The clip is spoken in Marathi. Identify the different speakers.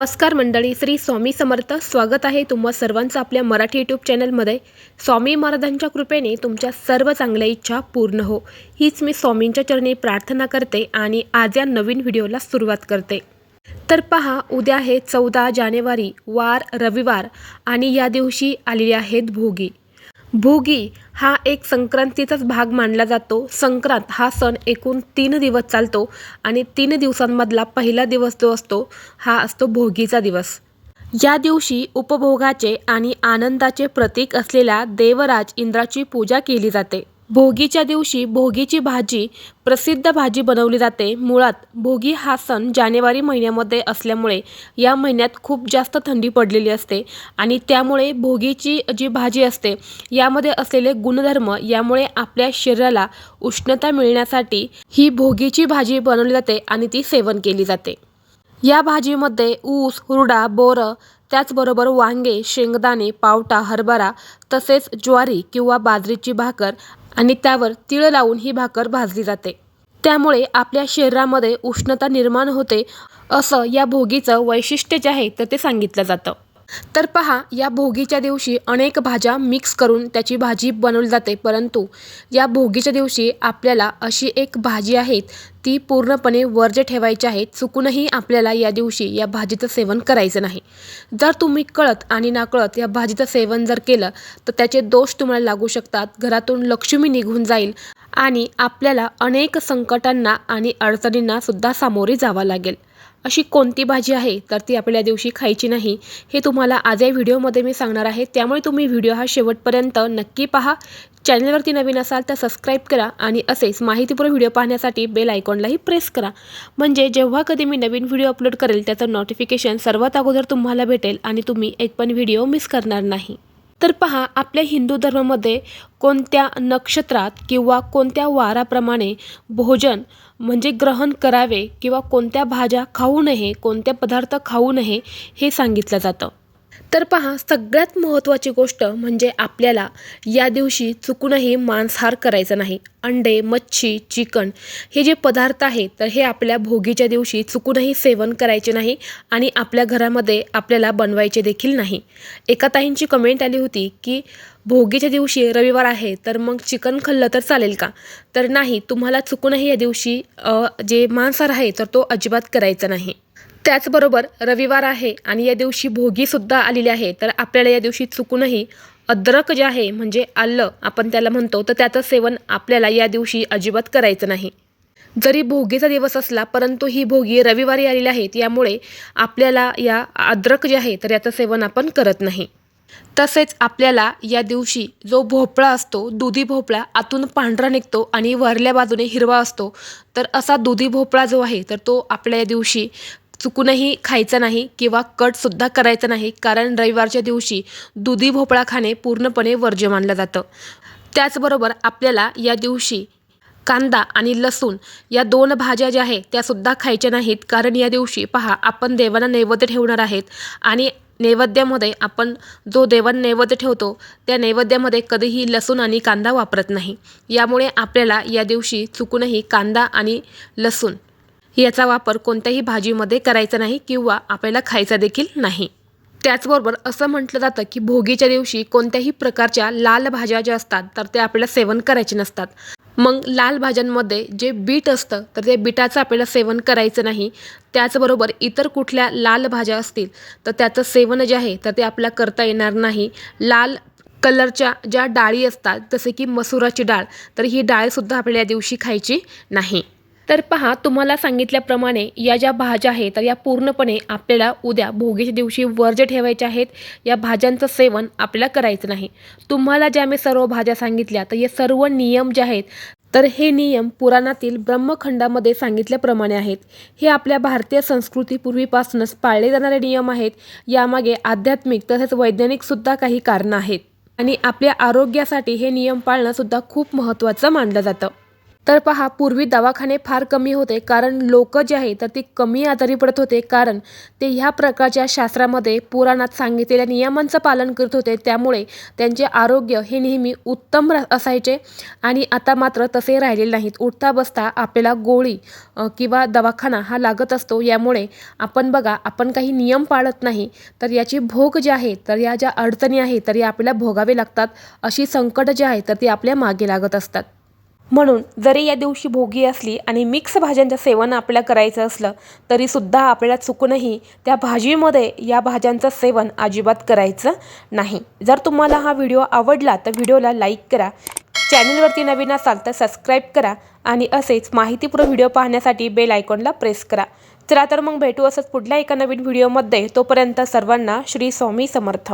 Speaker 1: नमस्कार मंडळी श्री स्वामी समर्थ. स्वागत आहे तुम्हा सर्वांचं आपल्या मराठी यूट्यूब चॅनलमध्ये स्वामी महाराजांच्या कृपेने तुमच्या सर्व चांगल्या इच्छा पूर्ण हो. हीच मी स्वामींच्या चरणी प्रार्थना करते आणि आज या नवीन व्हिडिओला सुरुवात करते. तर पहा उद्या आहे चौदा जानेवारी वार रविवार आणि या दिवशी आलेली आहेत भोगी. भोगी हा एक संक्रांतीचाच भाग मानला जातो. संक्रांत हा सण एकूण तीन दिवस चालतो आणि तीन दिवसांमधला पहिला दिवस जो असतो हा असतो भोगीचा दिवस. या दिवशी उपभोगाचे आणि आनंदाचे प्रतीक असलेल्या देवराज इंद्राची पूजा केली जाते. भोगीच्या दिवशी भोगीची भाजी प्रसिद्ध भाजी बनवली जाते. मुळात भोगी हा सण जानेवारी महिन्यामध्ये असल्यामुळे या महिन्यात खूप जास्त थंडी पडलेली असते आणि त्यामुळे भोगीची जी भाजी असते यामध्ये असलेले गुणधर्म यामुळे आपल्या शरीराला उष्णता मिळण्यासाठी ही भोगीची भाजी बनवली जाते आणि ती सेवन केली जाते. या भाजीमध्ये ऊस हुरडा बोरं त्याचबरोबर वांगे शेंगदाणे पावटा हरभरा तसेच ज्वारी किंवा बाजरीची भाकर आणि त्यावर तीळ लावून ही भाकर भाजली जाते. त्यामुळे आपल्या शरीरामध्ये उष्णता निर्माण होते असं या भोगीचं वैशिष्ट्य जे आहे तर ते सांगितलं जातं. तर पहा या भोगीच्या दिवशी अनेक भाज्या मिक्स करून त्याची भाजी बनवली जाते. परंतु या भोगीच्या दिवशी आपल्याला अशी एक भाजी आहे ती पूर्णपणे वर्ज ठेवायची आहे. चुकूनही आपल्याला या दिवशी या भाजीचं सेवन करायचं नाही. जर तुम्ही कळत आणि नाकळत या भाजीचं सेवन जर केलं तर त्याचे दोष तुम्हाला लागू शकतात. घरातून लक्ष्मी निघून जाईल आणि आपल्याला अनेक संकटांना आणि अडचणींना सुद्धा सामोरे जावं लागेल. अशी कोणती भाजी आहे तर ती आपल्या दिवशी खायची नाही हे तुम्हाला आज या व्हिडिओमध्ये मी सांगणार आहे. त्यामुळे तुम्ही व्हिडिओ हा शेवटपर्यंत नक्की पहा. चॅनलवरती नवीन असाल तर सबस्क्राईब करा आणि असेच माहितीपूर्ण व्हिडिओ पाहण्यासाठी बेल आयकॉनलाही प्रेस करा. म्हणजे जेव्हा कधी मी नवीन व्हिडिओ अपलोड करेल त्याचं नोटिफिकेशन सर्वात अगोदर तुम्हाला भेटेल आणि तुम्ही एक पण व्हिडिओ मिस करणार नाही. तर पहा आपल्या हिंदू धर्मामध्ये कोणत्या नक्षत्रात किंवा कोणत्या वाराप्रमाणे भोजन म्हणजे ग्रहण करावे किंवा कोणत्या भाज्या खाऊ नये कोणते पदार्थ खाऊ नये हे सांगितलं जातं. तर पहा सगळ्यात महत्त्वाची गोष्ट म्हणजे आपल्याला या दिवशी चुकूनही मांसाहार करायचा नाही. अंडे मच्छी चिकन हे जे पदार्थ आहेत तर हे आपल्या भोगीच्या दिवशी चुकूनही सेवन करायचे नाही आणि आपल्या घरामध्ये आपल्याला बनवायचे देखील नाही. एका ताईंची कमेंट आली होती की भोगीच्या दिवशी रविवार आहे तर मग चिकन खाल्लं तर चालेल का? तर नाही तुम्हाला चुकूनही या दिवशी जे मांसाहार आहे तर तो अजिबात करायचा नाही. त्याचबरोबर रविवार आहे आणि या दिवशी भोगीसुद्धा आलेली आहे. तर आपल्याला या दिवशी चुकूनही अद्रक जे आहे म्हणजे आलं आपण त्याला म्हणतो तर त्याचं सेवन आपल्याला या दिवशी अजिबात करायचं नाही. जरी भोगीचा दिवस असला परंतु ही भोगी रविवारी आलेली आहेत यामुळे आपल्याला या अद्रक जे आहे तर याचं सेवन आपण करत नाही. तसेच आपल्याला या दिवशी जो भोपळा असतो दुधी भोपळा आतून पांढरा निघतो आणि वरल्या बाजूने हिरवा असतो. तर असा दुधी भोपळा जो आहे तर तो आपल्या या दिवशी चुकूनही खायचा नाही किंवा कटसुद्धा करायचा नाही कारण रविवारच्या दिवशी दुधी भोपळा खाणे पूर्णपणे वर्ज्य मानलं जातं. त्याचबरोबर आपल्याला या दिवशी कांदा आणि लसूण या दोन भाज्या ज्या आहेत त्यासुद्धा खायच्या नाहीत. कारण या दिवशी पहा आपण देवांना नैवेद्य ठेवणार आहेत आणि नैवेद्यामध्ये आपण जो देवांना नैवेद्य ठेवतो त्या नैवेद्यामध्ये कधीही लसूण आणि कांदा वापरत नाही. यामुळे आपल्याला या दिवशी चुकूनही कांदा आणि लसूण याचा वापर कोणत्याही भाजीमध्ये करायचा नाही किंवा आपल्याला खायचा देखील नाही. त्याचबरोबर असं म्हटलं जातं की भोगीच्या दिवशी कोणत्याही प्रकारच्या लाल भाज्या ज्या असतात तर त्या आपल्याला सेवन करायचे नसतात. मग लाल भाज्यांमध्ये जे बीट असतं तर ते बीटाचं आपल्याला सेवन करायचं नाही. त्याचबरोबर इतर कुठल्या लाल भाज्या असतील तर त्याचं सेवन जे आहे तर ते आपल्याला करता येणार नाही. लाल कलरच्या ज्या डाळी असतात जसे की मसुराची डाळ तर ही डाळसुद्धा आपल्याला या दिवशी खायची नाही. तर पहा तुम्हाला सांगितल्याप्रमाणे या ज्या भाज्या आहेत तर या पूर्णपणे आपल्याला उद्या भोगीच्या दिवशी वर्ज ठेवायच्या आहेत या भाज्यांचं सेवन आपल्याला करायचं नाही. तुम्हाला ज्या मी सर्व भाज्या सांगितल्या तर हे सर्व नियम जे आहेत तर हे नियम पुराणातील ब्रह्मखंडामध्ये सांगितल्याप्रमाणे आहेत. हे आपल्या भारतीय संस्कृतीपूर्वीपासूनच पाळले जाणारे नियम आहेत. यामागे आध्यात्मिक तसेच वैज्ञानिकसुद्धा काही कारणं आहेत. आणि आपल्या आरोग्यासाठी हे नियम पाळणंसुद्धा खूप महत्त्वाचं मानलं जातं. तर पहा पूर्वी दवाखाने फार कमी होते कारण लोक जे आहे तर ती कमी आजारी पडत होते कारण ते ह्या प्रकारच्या शास्त्रामध्ये पुराणात सांगितलेल्या नियमांचं पालन करत होते. त्यामुळे त्यांचे आरोग्य हे नेहमी उत्तम रा- असायचे आणि आता मात्र तसे राहिलेले नाहीत. उठता बसता आपल्याला गोळी किंवा दवाखाना हा लागत असतो. यामुळे आपण बघा आपण काही नियम पाळत नाही तर याची भोग जे आहे तर या ज्या अडचणी आहेत तर या आपल्याला भोगावे लागतात. अशी संकट जे आहे तर ती आपल्या मागे लागत असतात. म्हणून जरी या दिवशी भोगी असली आणि मिक्स भाज्यांचं सेवन आपल्याला करायचं असलं तरीसुद्धा आपल्याला चुकूनही त्या भाजीमध्ये या भाज्यांचं सेवन अजिबात करायचं नाही. जर तुम्हाला हा व्हिडिओ आवडला तर व्हिडिओला लाईक करा. चॅनलवरती नवीन असाल तर सबस्क्राईब करा आणि असेच माहितीपूर्ण व्हिडिओ पाहण्यासाठी बेल आयकॉनला प्रेस करा. चला तर मग भेटू असंच पुढल्या एका नवीन व्हिडिओमध्ये. तोपर्यंत सर्वांना श्री स्वामी समर्थ.